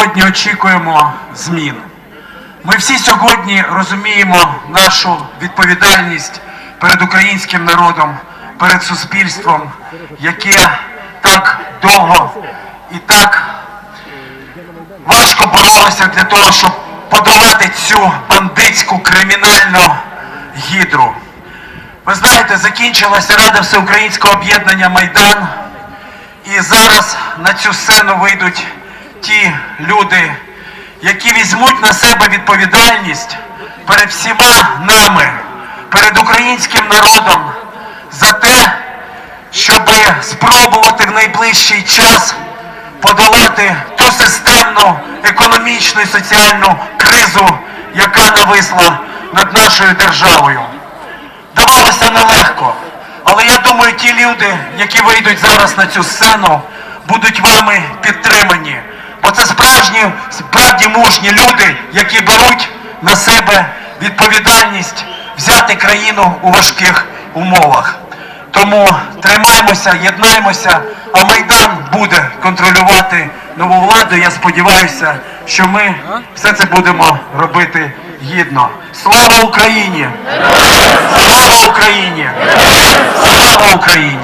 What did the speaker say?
сьогодні очікуємо змін. Ми всі сьогодні розуміємо нашу відповідальність перед українським народом, перед суспільством, яке так довго і так важко боролося для того, щоб подолати цю бандитську кримінальну гідру. Ви знаєте, закінчилася Рада Всеукраїнського об'єднання Майдан, і зараз на цю сцену вийдуть ті люди, які візьмуть на себе відповідальність перед всіма нами, перед українським народом за те, щоб спробувати в найближчий час подолати ту системну економічну і соціальну кризу, яка нависла над нашою державою. Давалося нелегко, але я думаю, ті люди, які вийдуть зараз на цю сцену, будуть вами підтримані. Справжні, справді мужні люди, які беруть на себе відповідальність взяти країну у важких умовах. Тому тримаємося, єднаємося, а Майдан буде контролювати нову владу. Я сподіваюся, що ми все це будемо робити гідно. Слава Україні! Слава Україні! Слава Україні!